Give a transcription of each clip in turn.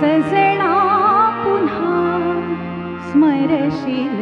सजना पुनः स्मरशील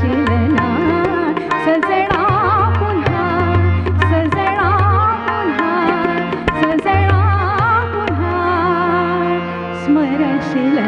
शिलना सजणा पु सजणा पु सजणा पुन्हा स्मरशील